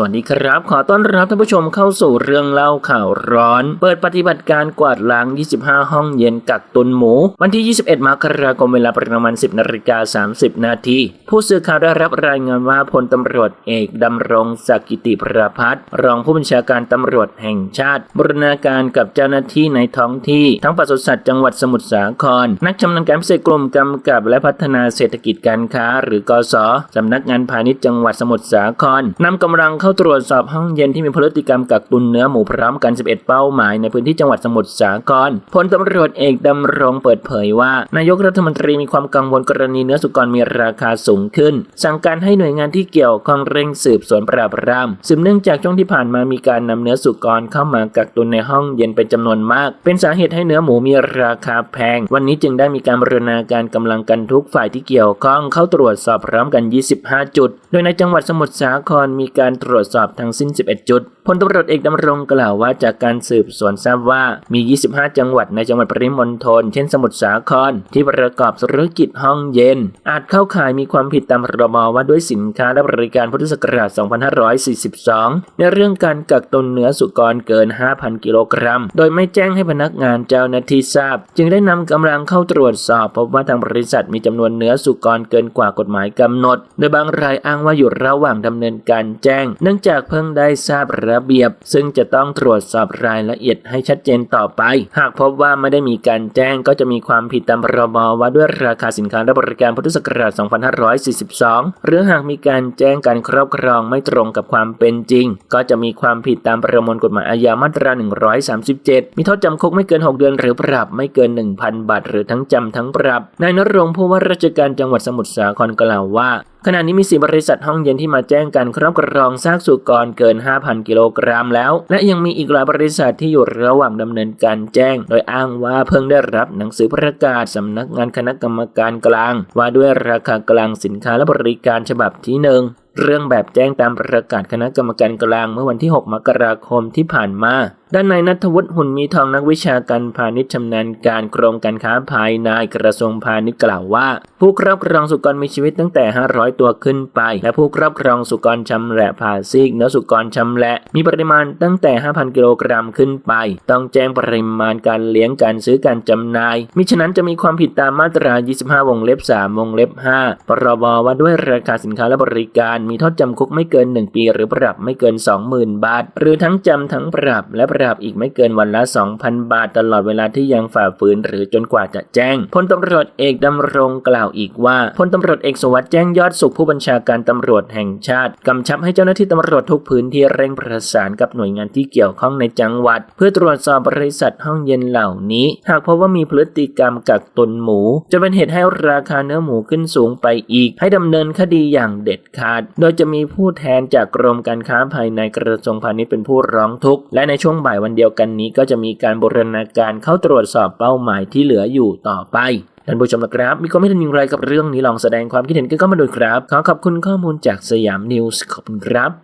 สวัสดีครับ ขอต้อนรับท่านผู้ชมเข้าสู่เรื่องเล่าข่าวร้อน เปิดปฏิบัติการกวาดล้าง 25 ห้องเย็นกักตุนหมู วันที่ 21 มกราคมเวลาประมาณ 10นาฬิกา30 นาที ผู้สื่อข่าวได้รับรายงานว่าพลตำรวจเอกดำรงศักดิ์กิติประพัฒน์รองผู้บัญชาการตำรวจแห่งชาติบรณาการกับเจ้าหน้าที่ในท้องที่ ทั้งปศุสัตว์จังหวัดสมุทรสาคร นักชำนาญการพิเศษกรมกำกับและพัฒนาเศรษฐกิจการค้า หรือกสสำนักงานพาณิชย์จังหวัดสมุทรสาครนำกำลังเข้าาตรวจสอบห้องเย็นที่มีพฤติกรรมกักตุนเนื้อหมูพร้อมกัน 11 เป้าหมายในพื้นที่จังหวัดสมุทรสาครพลตำรวจเอกดำรงเปิดเผยว่า นายกรัฐมนตรีมีความกังวลกรณีเนื้อสุกรมีราคาสูงขึ้น สั่งการให้หน่วยงานที่เกี่ยวข้องเร่งสืบสวนปราบปรามสืบเนื่องจากช่วงที่ผ่านมามีการนำเนื้อสุกรเข้ามากักตุนในห้องเย็นเป็นจำนวนมาก เป็นสาเหตุให้เนื้อหมูมีราคาแพง วันนี้จึงได้มีการบรณาการกำลังกันทุกฝ่ายที่เกี่ยวข้องเข้าตรวจสอบพร้อมกัน 25 จุด โดยในจังหวัดสมุทรสาครมีการตรวจสอบทั้งสิ้น 11 จุด พลตำรวจเอกดำรงกล่าวว่าจากการสืบสวนทราบว่ามี 25 จังหวัดในจังหวัดปริมณฑลเช่นสมุทรสาคร ที่ประกอบธุรกิจห้องเย็น อาจเข้าข่ายมีความผิดตามพรบว่าด้วยสินค้าและบริการพุทธศักราช 2542 ในเรื่องการกักตุนเนื้อสุกรเกิน 5,000 กิโลกรัม โดยไม่แจ้งให้พนักงานเจ้าหน้าที่ทราบ จึงได้นำกำลังเข้าตรวจสอบ พบว่าทางบริษัทมีจำนวนเนื้อสุกรเกินกว่ากฎหมายกำหนด โดยบางรายอ้างว่าอยู่ระหว่างดำเนินการแจ้ง เนื่องจากเพิ่งได้ทราบระระเบียบ ซึ่งจะต้องตรวจสอบรายละเอียดให้ชัดเจนต่อไป หากพบว่าไม่ได้มีการแจ้งก็จะมีความผิดตามพรบว่าด้วยราคาสินค้าและบริการพุทธศักราช 2542 หรือหากมีการแจ้งการครอบครองไม่ตรงกับความเป็นจริง ก็จะมีความผิดตามประมวลกฎหมายอาญามาตรา 137 มีโทษจำคุกไม่เกิน 6 เดือนหรือปรับไม่เกิน 1,000 บาท หรือทั้งจำทั้งปรับ นายนรงค์ผู้ว่าราชการจังหวัดสมุทรสาครกล่าวว่าขณะนี้มี 4 บริษัทห้องเย็นที่มาแจ้งการครอบครองซากสุกรเกิน 5,000 กิโลกรัมแล้ว และยังมีอีกหลายบริษัทที่อยู่ระหว่างดำเนินการแจ้ง โดยอ้างว่าเพิ่งได้รับหนังสือประกาศสำนักงานคณะกรรมการกลาง ว่าด้วยราคากลางสินค้าและบริการฉบับที่หนึ่ง เรื่องแบบแจ้งตามประกาศคณะกรรมการกลางเมื่อวันที่ 6 มกราคมที่ผ่านมา ด้านนายนัทวุฒิหุ่นมีทองนักวิชาการพาณิชย์ชำนาญการกรมการค้าภายในกระทรวงพาณิชย์กล่าวว่า ผู้ครอบครองสุกรมีชีวิตตั้งแต่ 500 ตัวขึ้นไป และผู้ครอบครองสุกรชำแหละผ่าซีกเนื้อสุกรชำแหละมีปริมาณตั้งแต่ 5,000 กิโลกรัมขึ้นไป ต้องแจ้งปริมาณการเลี้ยงการซื้อการจำหน่ายมิฉะนั้นจะมีความผิดตามมาตรา 25 วงเล็บ 3 วงเล็บ 5 พรบว่าด้วยราคาสินค้าและบริการมีโทษจำคุกไม่เกิน 1 ปีหรือปรับไม่เกิน 20,000 บาท หรือทั้งจำทั้งปรับและปรับอีกไม่เกินวันละ 2,000 บาท ตลอดเวลาที่ยังฝ่าฝืนหรือจนกว่าจะแจ้งพลตำรวจเอกดำรงกล่าวอีกว่าพลตำรวจเอกสวัสดิ์แจ้งยอดสุขผู้บัญชาการตำรวจแห่งชาติกำชับให้เจ้าหน้าที่ตำรวจทุกพื้นที่เร่งประสานกับหน่วยงานที่เกี่ยวข้องในจังหวัด เพื่อตรวจสอบบริษัทห้องเย็นเหล่านี้ หากพบว่ามีพฤติกรรมกักตุนหมู จะเป็นเหตุให้ราคาเนื้อหมูขึ้นสูงไปอีก ให้ดำเนินคดีอย่างเด็ดขาดโดยจะมีผู้แทนจากกรมการค้าภายในกระทรวงพาณิชย์เป็นผู้ร้องทุกข์ และในช่วงบ่ายวันเดียวกันนี้ ก็จะมีการบูรณาการเข้าตรวจสอบเป้าหมายที่เหลืออยู่ต่อไปท่านผู้ชมนะครับ มีความเห็นอย่างไรกับเรื่องนี้ลองแสดงความคิดเห็นกันเข้ามาดูครับ ขอขอบคุณข้อมูลจากสยามนิวส์ขอบคุณครับ